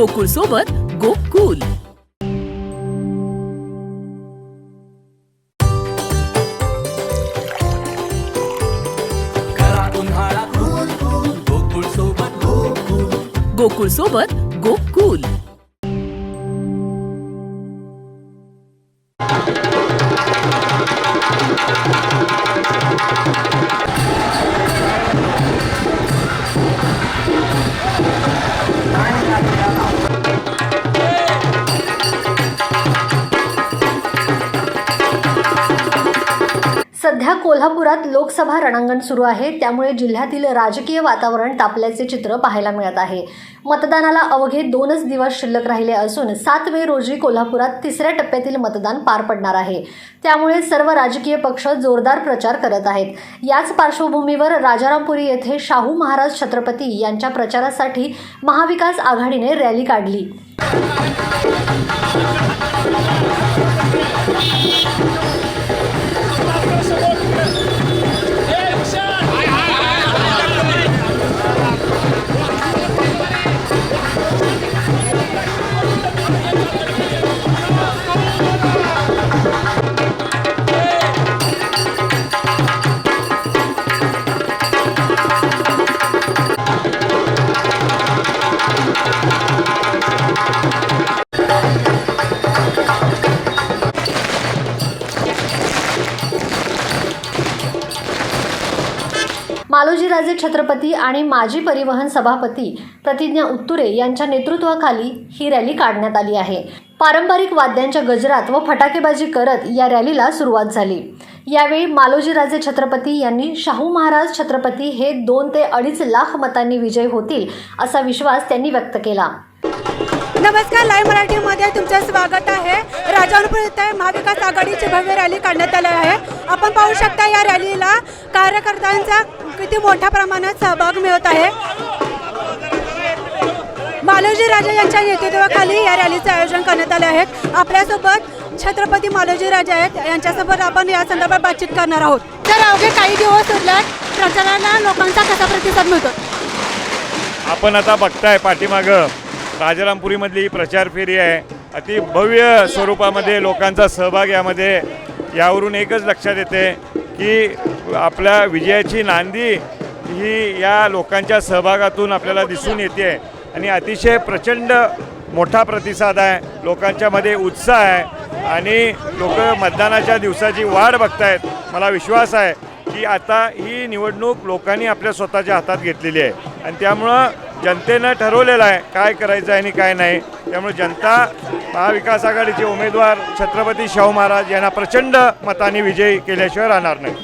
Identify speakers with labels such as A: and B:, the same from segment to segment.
A: गोकुळ सोबत गोकुल.
B: गोकुळ सोबत
A: गोकुल.
C: कोल्हापुरात लोकसभा रणांगण सुरू आहे. त्यामुळे जिल्ह्यातील राजकीय वातावरण तापल्याचे चित्र पाहायला मिळत आहे. मतदानाला अवघे दोनच दिवस शिल्लक राहिले असून सात मे रोजी कोल्हापुरात तिसऱ्या टप्प्यातील मतदान पार पडणार आहे. त्यामुळे सर्व राजकीय पक्ष जोरदार प्रचार करत आहेत. याच पार्श्वभूमीवर राजारामपुरी येथे शाहू महाराज छत्रपती यांच्या प्रचारासाठी महाविकास आघाडीने रॅली काढली. छत्रपती आणि माजी परिवहन सभापती प्रतिज्ञा उत्तुरे यांच्या नेतृत्वाखाली ही रॅली काढण्यात आली आहे. पारंपरिक वाद्यांच्या गजरात व फटाकेबाजी करत या रॅलीला सुरुवात झाली. यावेळी मालोजीराजे छत्रपती यांनी शाहू महाराज छत्रपती हे दोन ते अडीच लाख मतांनी विजय होतील असा विश्वास त्यांनी व्यक्त केला.
D: नमस्कार लाईव्ह मराठीमध्ये तुमचं स्वागत आहे. राजापूर येथे महाविकास आघाडीची भव्य रॅली काढण्यात आली आहे. आपण पाहू शकता या रॅलीला कार्यकर्त्यांचा किती मोठ्या प्रमाणात सहभाग मिळत आहे. मालोजी राजे यांच्या नेतृत्वाखाली या रॅलीचं आयोजन करण्यात आले आहे. आपल्यासोबत छत्रपती मालोजी राजे आहेत. यांच्यासोबत आपण या संदर्भात बातचीत करणार आहोत. तर अवघे काही दिवस उरल्यात प्रचाराला लोकांचा कसा प्रतिसाद मिळतो?
E: आपण आता बघताय पाठीमागं. राजारामपुरीमधली ही प्रचार फेरी आहे. अति भव्य स्वरूपामध्ये लोकांचा सहभाग यामध्ये यावरून एकच लक्षात येते की आपल्या विजयाची नांदी ही या लोकांच्या सहभागातून आपल्याला दिसून येते. आणि अतिशय प्रचंड मोठा प्रतिसाद आहे. लोकांच्यामध्ये उत्साह आहे. आणि लोक मतदानाच्या दिवसाची वाढ बघतायत. मला विश्वास आहे की आता ही निवडणूक लोकांनी आपल्या स्वतःच्या हातात घेतलेली आहे. आणि त्यामुळं जनतेनं ठरवलेलं आहे काय करायचं आहे आणि काय नाही. त्यामुळे जनता महाविकास आघाडीचे उमेदवार छत्रपती शाहू महाराज यांना प्रचंड मताने विजयी केल्याशिवाय राहणार नाही.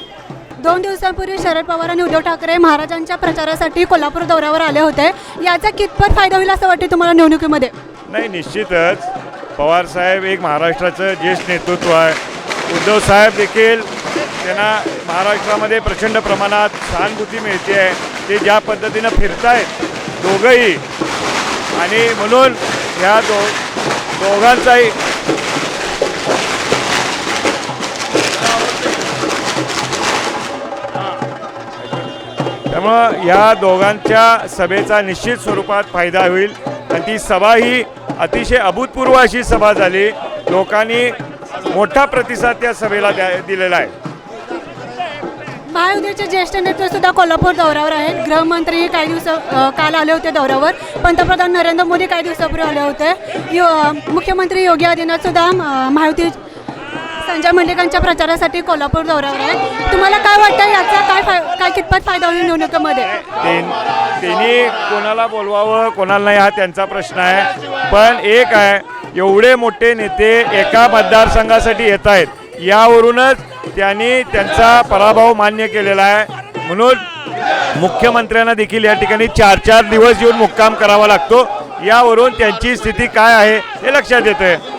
D: दोन दिवसांपूर्वी शरद पवार आणि उद्धव ठाकरे महाराजांच्या प्रचारासाठी कोल्हापूर दौऱ्यावर आले होते. याचा कितपत फायदा होईल असं वाटते तुम्हाला निवडणुकीमध्ये?
E: नाही निश्चितच. पवारसाहेब एक महाराष्ट्राचं ज्येष्ठ नेतृत्व आहे. उद्धव साहेब देखील त्यांना महाराष्ट्रामध्ये प्रचंड प्रमाणात सहानुभूती मिळते आहे. ते ज्या पद्धतीनं फिरतायत दोघंही. आणि म्हणून ह्या दो दोघांचाही. त्यामुळं ह्या दोघांच्या सभेचा निश्चित स्वरूपात फायदा होईल. आणि ती सभा ही अतिशय अभूतपूर्व अशी सभा झाली. लोकांनी मोठा प्रतिसाद त्या सभेला द्या दिलेला आहे.
D: महायुतीचे ज्येष्ठ नेते सुद्धा कोल्हापूर दौऱ्यावर आहेत. गृहमंत्री काही दिवस काल आले होते दौऱ्यावर. पंतप्रधान नरेंद्र मोदी काही दिवसापूर्वी आले होते. यो मुख्यमंत्री योगी आदित्यनाथ सुद्धा महायुती संजय मंडलिकांच्या प्रचारासाठी कोल्हापूर दौऱ्यावर आहेत. तुम्हाला काय वाटतं याचा काय फाय काय कितपत फायदा होईल निवडणुकीमध्ये?
E: त्यांनी कोणाला बोलवावं कोणाला नाही हा त्यांचा प्रश्न आहे. पण एक आहे एवढे मोठे नेते एका मतदारसंघासाठी येत आहेत यावरूनच त्यांनी त्यांचा पराभव मान्य केलेला आहे. म्हणून मुख्यमंत्र्यांना देखील या ठिकाणी चार चार दिवस येऊन मुक्काम करावा लागतो. यावरून त्यांची स्थिती काय आहे हे लक्षात येतं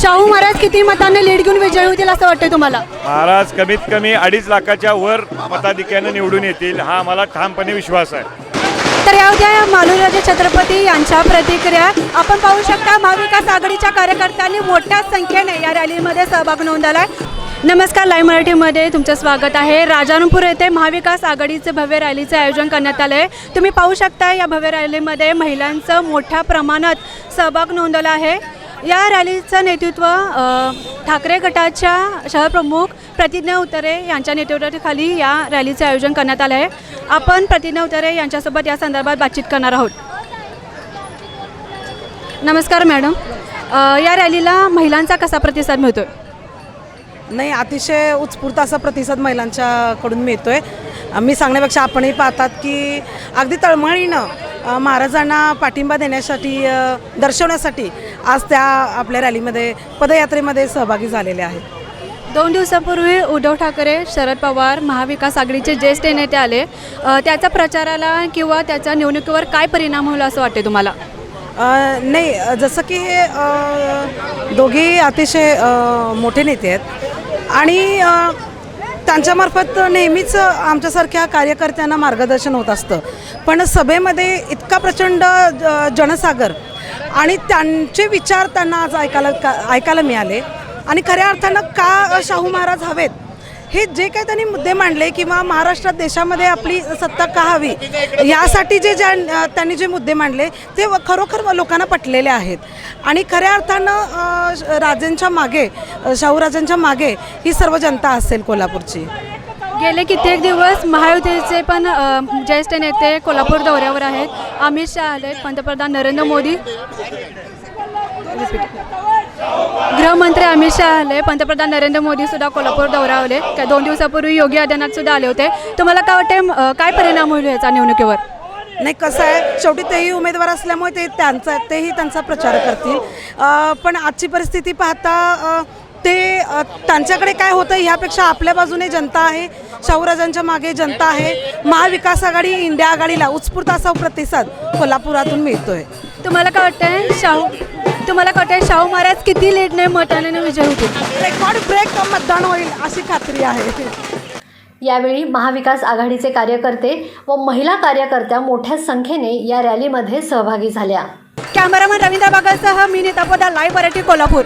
D: शाहू महाराज किती मतांनी लीड घेऊन विजयी होतील असं वाटतंय तुम्हाला?
E: महाराज कमीत कमी अडीच लाखाच्या वर मताधिक्यानं निवडून येतील हा आम्हाला ठामपणे विश्वास आहे.
D: तर या होत्या मालुराजे छत्रपती यांच्या प्रतिक्रिया. आपण पाहू शकता महाविकास आघाडीच्या कार्यकर्त्यांनी मोठ्या संख्येने या रॅलीमध्ये सहभाग नोंदवलाय. नमस्कार लाईव्ह मराठीमध्ये तुमचं स्वागत आहे. राजानपूर येथे महाविकास आघाडीचे भव्य रॅलीचे आयोजन करण्यात आलं आहे तुम्ही पाहू शकता या भव्य रॅलीमध्ये महिलांचं मोठ्या प्रमाणात सहभाग नोंदवला आहे. या रॅलीचं नेतृत्व ठाकरे गटाच्या शहरप्रमुख प्रतिज्ञा उतरे यांच्या नेतृत्वाखाली या रॅलीचे आयोजन करण्यात आलं आहे आपण प्रतिज्ञा उतरे यांच्यासोबत या संदर्भात बातचीत करणार आहोत. नमस्कार मॅडम. या रॅलीला महिलांचा कसा प्रतिसाद मिळतोय?
F: नाही अतिशय उत्स्फूर्त असा प्रतिसाद महिलांच्याकडून मिळतो आहे मी सांगण्यापेक्षा आपणही पाहतात की अगदी तळमळीनं महाराजांना पाठिंबा देण्यासाठी दर्शवण्यासाठी आज त्या आपल्या रॅलीमध्ये पदयात्रेमध्ये सहभागी झालेले आहेत.
D: दोन दिवसापूर्वी उद्धव ठाकरे शरद पवार महाविकास आघाडीचे ज्येष्ठ नेते आले. त्याचा प्रचाराला किंवा त्याच्या निवडणुकीवर काय परिणाम होईल असं वाटते तुम्हाला?
F: नाही जसं की हे दोघेही अतिशय मोठे नेते आहेत. आणि त्यांच्यामार्फत नेहमीच आमच्यासारख्या कार्यकर्त्यांना मार्गदर्शन होत असतं. पण सभेमध्ये इतका प्रचंड ज- जनसागर आणि त्यांचे विचार त्यांना आज ऐकायला का- ऐकायला मिळाले. आणि खऱ्या अर्थानं का शाहू महाराज हवेत? हे जे काही त्यांनी मुद्दे मांडले किंवा महाराष्ट्रात देशामध्ये आपली सत्ता का हवी यासाठी जे ज्या त्यांनी जे मुद्दे मांडले ते व- खरोखर लोकांना पटलेले आहेत. आणि खऱ्या अर्थानं श- राजांच्या मागे शाहूराजांच्या मागे ही सर्व जनता असेल कोल्हापूरची.
D: गेले कित्येक दिवस महायुतीचे पण ज्येष्ठ नेते कोल्हापूर दौऱ्यावर आहेत. अमित शहा आले पंतप्रधान नरेंद्र मोदी. गृहमंत्री अमित शहा आले पंतप्रधान नरेंद्र मोदी सुद्धा कोल्हापूर दौऱ्यावर आले. त्या दोन दिवसापूर्वी योगी आदित्यनाथ सुद्धा आले होते. तुम्हाला काय वाटते काय परिणाम होईल याचा निवडणुकीवर?
F: नाही कसं आहे शेवटी तेही उमेदवार असल्यामुळे ते त्यांचा तेही त्यांचा प्रचार करतील. पण आजची परिस्थिती पाहता ते त्यांच्याकडे काय होतं ह्यापेक्षा आपल्या बाजूने जनता आहे शाहूराजांच्या मागे जनता आहे. महाविकास आघाडी इंडिया आघाडीला उत्स्फूर्त असा प्रतिसाद कोल्हापुरातून मिळतोय.
D: तुम्हाला काय वाटतंय शाहू तुम्हाला वाटतंय शाहू महाराज किती लेटने मताने विजय होतील.
F: रेकॉर्ड ब्रेक मतदान होईल अशी खात्री आहे.
C: यावेळी महाविकास आघाडीचे कार्यकर्ते व महिला कार्यकर्त्या मोठ्या संख्येने या रॅलीमध्ये सहभागी झाल्या.
D: कॅमेरामन रवींद्र बागासह मी नीता पोदार लाईव्ह मराठी कोल्हापूर.